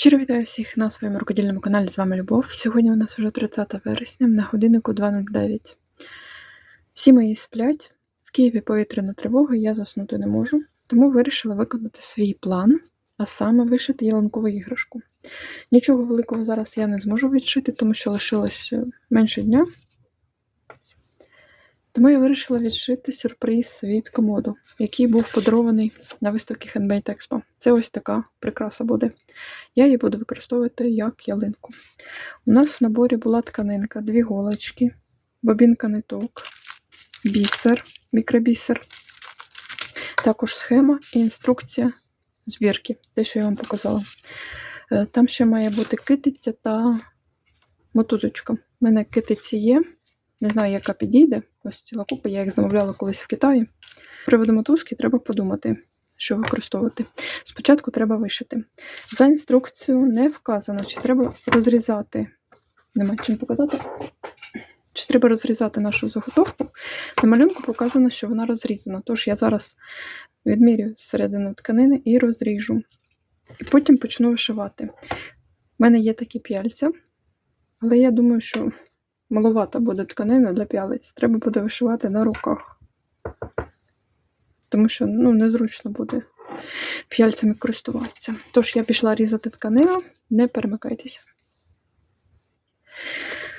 Щиро вітаю всіх на своєму рукодільному каналі. З вами Любов. Сьогодні у нас вже 30 вересня на годиннику 2.09. Всі мої сплять. В Києві повітряна тривога, я заснути не можу, тому вирішила виконати свій план, а саме вишити ялинкову іграшку. Нічого великого зараз я не зможу відшити, тому що лишилось е, менше дня. Тому я вирішила відшити сюрприз від комоду, який був подарований на виставці Handmade Expo. Це ось така прикраса буде. Я її буду використовувати як ялинку. У нас в наборі була тканинка, дві голочки, бобінка ниток, бісер, мікробісер, також схема і інструкція збірки, те, що я вам показала. Е, Там ще має бути китиця та мотузочка. У мене китиці є. Не знаю, яка підійде. Ось ціла купа, я їх замовляла колись в Китаї. З приводу мотузки треба подумати, що використовувати. Спочатку треба вишити. За інструкцією не вказано, чи треба розрізати. Нема чим показати. Чи треба розрізати нашу заготовку. На малюнку показано, що вона розрізана. Тож я зараз відмірюю середину тканини і розріжу. І потім почну вишивати. У мене є такі п'яльця, але я думаю, що маловата буде тканина для п'ялиць. Треба буде вишивати на руках. Тому що ну, незручно буде п'яльцями користуватися. Тож я пішла різати тканину, не перемикайтеся.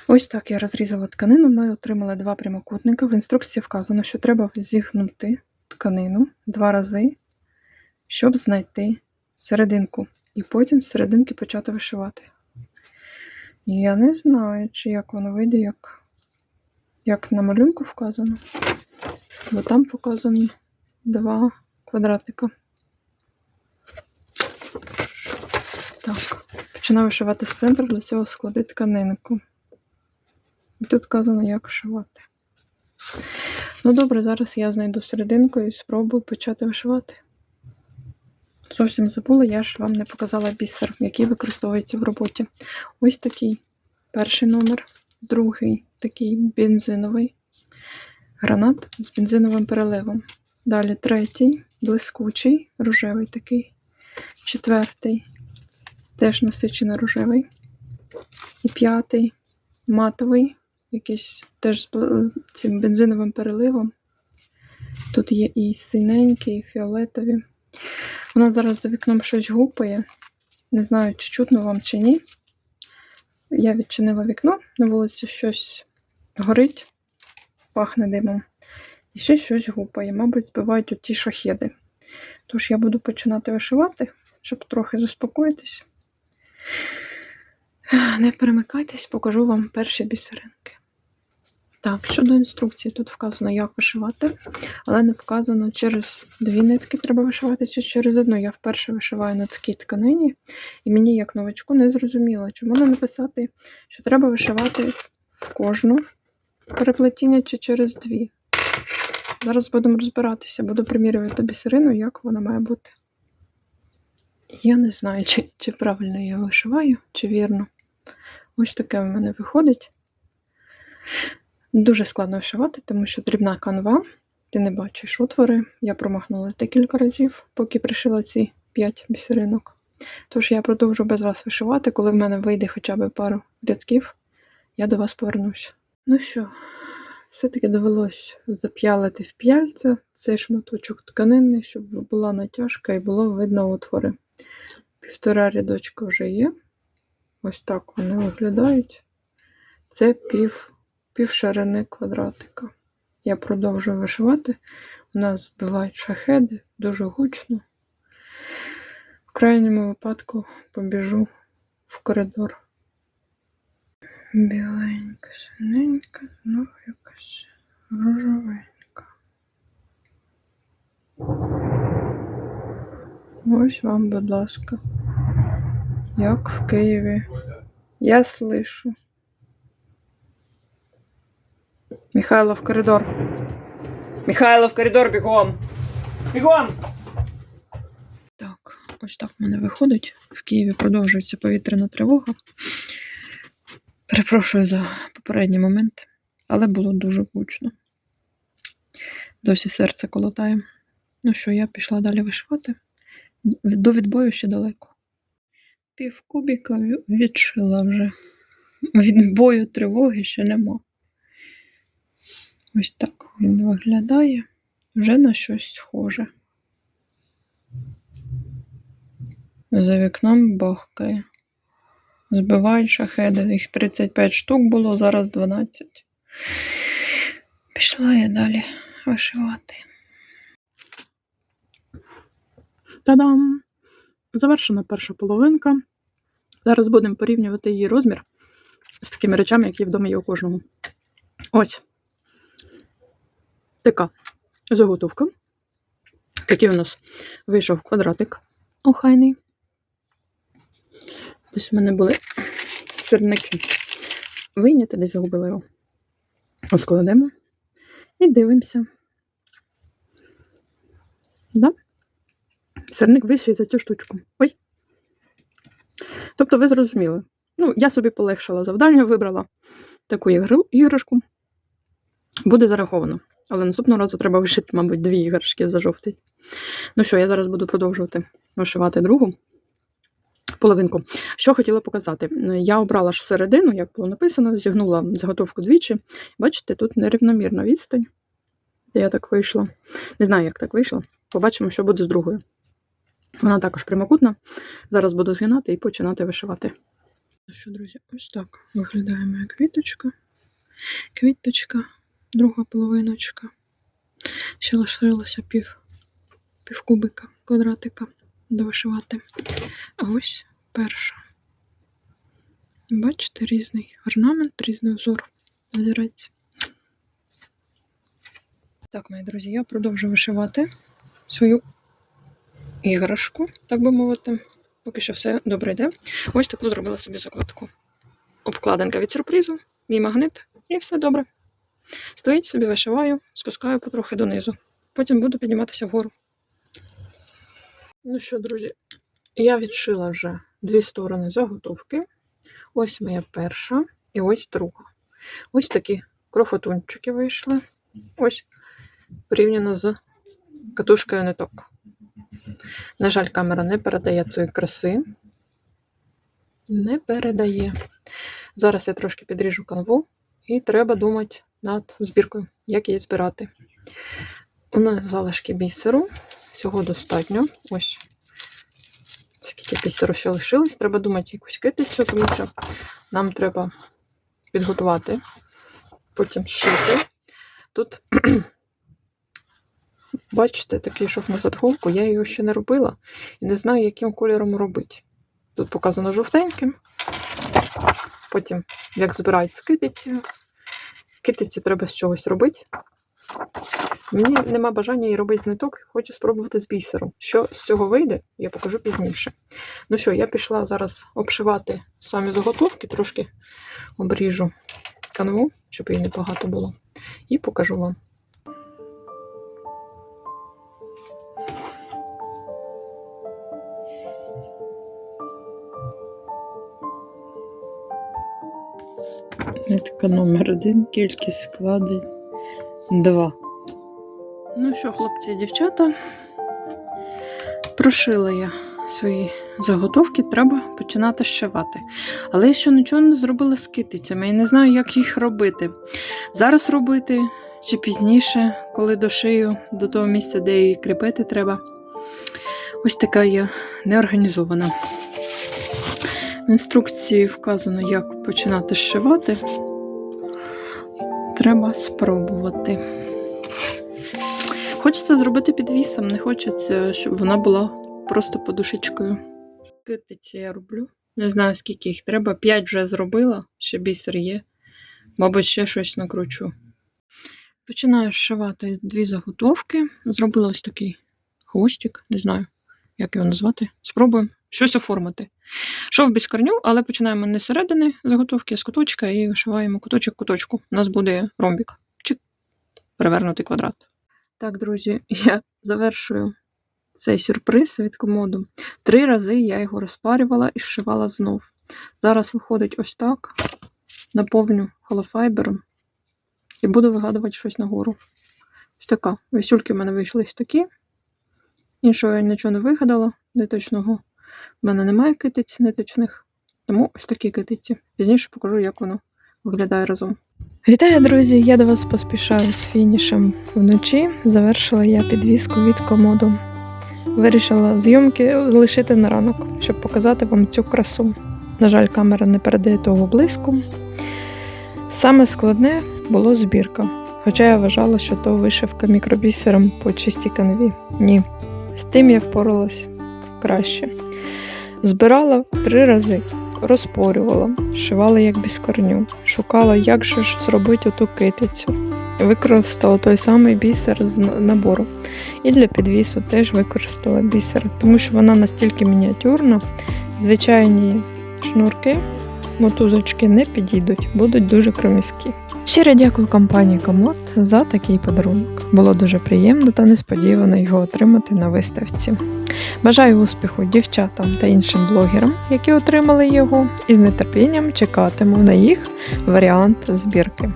Ось так я розрізала тканину. Ми отримали два прямокутника. В інструкції вказано, що треба зігнути тканину два рази, щоб знайти серединку. І потім з серединки почати вишивати. Я не знаю, чи як воно вийде, як, як на малюнку вказано. Бо там показані два квадратика. Так, починаю вишивати з центру, для цього склади тканинку. І тут вказано, як вишивати. Ну добре, зараз я знайду серединку і спробую почати вишивати. Зовсім забула, я ж вам не показала бісер, який використовується в роботі. Ось такий перший номер, другий такий бензиновий гранат з бензиновим переливом. Далі третій, блискучий, рожевий такий. Четвертий, теж насичено рожевий. І п'ятий матовий, якийсь теж з цим бензиновим переливом. Тут є і синенькі, і фіолетові. Вона зараз за вікном щось гупає. Не знаю, чи чутно вам чи ні. Я відчинила вікно, на вулиці щось горить, пахне димом. І ще щось гупає. Мабуть, збивають оті шахеди. Тож я буду починати вишивати, щоб трохи заспокоїтись. Не перемикайтесь, покажу вам перші бісеринки. Так, щодо інструкції, тут вказано, як вишивати, але не вказано, через дві нитки треба вишивати чи через одну. Я вперше вишиваю на такій тканині, і мені, як новачку, не зрозуміло, чи можна написати, що треба вишивати в кожну переплетіння чи через дві. Зараз будемо розбиратися, буду примірювати бісерину, як вона має бути. Я не знаю, чи, чи правильно я вишиваю, чи вірно. Ось таке в мене виходить. Дуже складно вишивати, тому що дрібна канва, ти не бачиш отвори. Я промахнула декілька разів, поки пришила ці 5 бісеринок. Тож я продовжу без вас вишивати. Коли в мене вийде хоча б пару рядків, я до вас повернусь. Ну що, все-таки довелось зап'ялити в п'яльця цей шматочок тканини, щоб була натяжка і було видно отвори. Півтора рядочка вже є. Ось так вони виглядають. Це пів пів ширини квадратика. Я продовжую вишивати. У нас збивають шахеди дуже гучно. В крайньому випадку побіжу в коридор. Біленька, синенька, знову якась рожовенька. Ось вам, будь ласка, як в Києві. Я слышу. Михайло в коридор. Михайло в коридор бігом. Бігом! Так, ось так в мене виходить. В Києві продовжується повітряна тривога. Перепрошую за попередній момент, але було дуже гучно. Досі серце колотає. Ну що, я пішла далі вишивати. До відбою ще далеко. Півкубіка ві- відшила вже. Від бою тривоги ще нема. Ось так він виглядає. Вже на щось схоже. За вікном бахкає. Збивають шахеди. Їх 35 штук було, зараз 12. Пішла я далі вишивати. Та-дам! Завершена перша половинка. Зараз будемо порівнювати її розмір з такими речами, які вдома є у кожного. Ось. Така заготовка. Такий у нас вийшов квадратик охайний. Десь в мене були сирники. Вийняти, десь загубила його. Розкладемо і дивимося. Да? Сирник вищий за цю штучку. Ой. Тобто ви зрозуміли. Ну, я собі полегшила завдання, вибрала таку іграшку. Буде зараховано. Але наступного разу треба вишити, мабуть, дві іграшки за жовтий. Ну що, я зараз буду продовжувати вишивати другу половинку. Що хотіла показати? Я обрала ж середину, як було написано, зігнула заготовку двічі. Бачите, тут нерівномірна відстань. Я так вийшла. Не знаю, як так вийшло. Побачимо, що буде з другою. Вона також прямокутна. Зараз буду згинати і починати вишивати. Ну що, друзі, ось так виглядає моя квіточка. Квіточка, друга половиночка. Ще лишилося пів, пів кубика, квадратика довишивати. А ось перша. Бачите, різний орнамент, різний узор. Взірець. Так, мої друзі, я продовжую вишивати свою іграшку, так би мовити. Поки що все добре йде. Ось таку зробила собі закладку. Обкладинка від сюрпризу, мій магнит, і все добре. Стоїть собі, вишиваю, спускаю потрохи донизу. Потім буду підніматися вгору. Ну що, друзі, я відшила вже дві сторони заготовки. Ось моя перша і ось друга. Ось такі крофотунчики вийшли. Ось порівняно з катушкою ниток. На жаль, камера не передає цієї краси. Не передає. Зараз я трошки підріжу канву і треба думати над збіркою, як її збирати. У нас залишки бісеру. Всього достатньо. Ось скільки бісеру ще лишилось. Треба думати якусь китицю, тому що нам треба підготувати, потім зшити. Тут, бачите, такий шов на задголку, я його ще не робила і не знаю, яким кольором робити. Тут показано жовтеньким. Потім, як збирають з китицею. Китицю треба з чогось робити. Мені нема бажання її робити з ниток, хочу спробувати з бісеру. Що з цього вийде, я покажу пізніше. Ну що, я пішла зараз обшивати самі заготовки, трошки обріжу канву, щоб її не багато було, і покажу вам. Нитка номер один, кількість складень 2. Ну що, хлопці і дівчата, прошила я свої заготовки, треба починати зшивати. Але я ще нічого не зробила з китицями і не знаю, як їх робити. Зараз робити чи пізніше, коли дошию до того місця, де її кріпити треба. Ось така я неорганізована. Інструкції вказано, як починати зшивати. Треба спробувати. Хочеться зробити підвісом, не хочеться, щоб вона була просто подушечкою. Китиці я роблю. Не знаю, скільки їх треба. П'ять вже зробила, ще бісер є. Мабуть, ще щось накручу. Починаю зшивати дві заготовки. Зробила ось такий хвостик, не знаю, як його назвати. Спробуємо щось оформити. Шов без корню, але починаємо не з середини заготовки, з куточка і вишиваємо куточок куточку. У нас буде ромбік чи перевернутий квадрат. Так, друзі, я завершую цей сюрприз від комоду. Три рази я його розпарювала і зшивала знов. Зараз виходить ось так. Наповню холофайбером і буду вигадувати щось нагору. Ось така. Вісюльки в мене вийшли ось такі. Іншого я нічого не вигадала, ниточного В мене немає китиць ниточних, тому ось такі китиці. Пізніше покажу, як воно виглядає разом. Вітаю, друзі! Я до вас поспішаю з фінішем вночі. Завершила я підвіску від комоду. Вирішила зйомки лишити на ранок, щоб показати вам цю красу. На жаль, камера не передає того блиску. Саме складне було збірка. Хоча я вважала, що то вишивка мікробісером по чистій канві. Ні, з тим я впоралась краще. Збирала три рази, розпорювала, шивала як без корню, шукала, як же ж зробити оту китицю. Використала той самий бісер з набору. І для підвісу теж використала бісер, тому що вона настільки мініатюрна, звичайні шнурки, мотузочки не підійдуть, будуть дуже кроміські. Щиро дякую компанії Комод за такий подарунок. Було дуже приємно та несподівано його отримати на виставці. Бажаю успіху дівчатам та іншим блогерам, які отримали його, і з нетерпінням чекатиму на їх варіант збірки.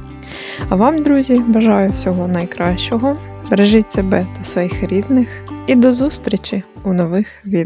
А вам, друзі, бажаю всього найкращого. Бережіть себе та своїх рідних і до зустрічі у нових відео.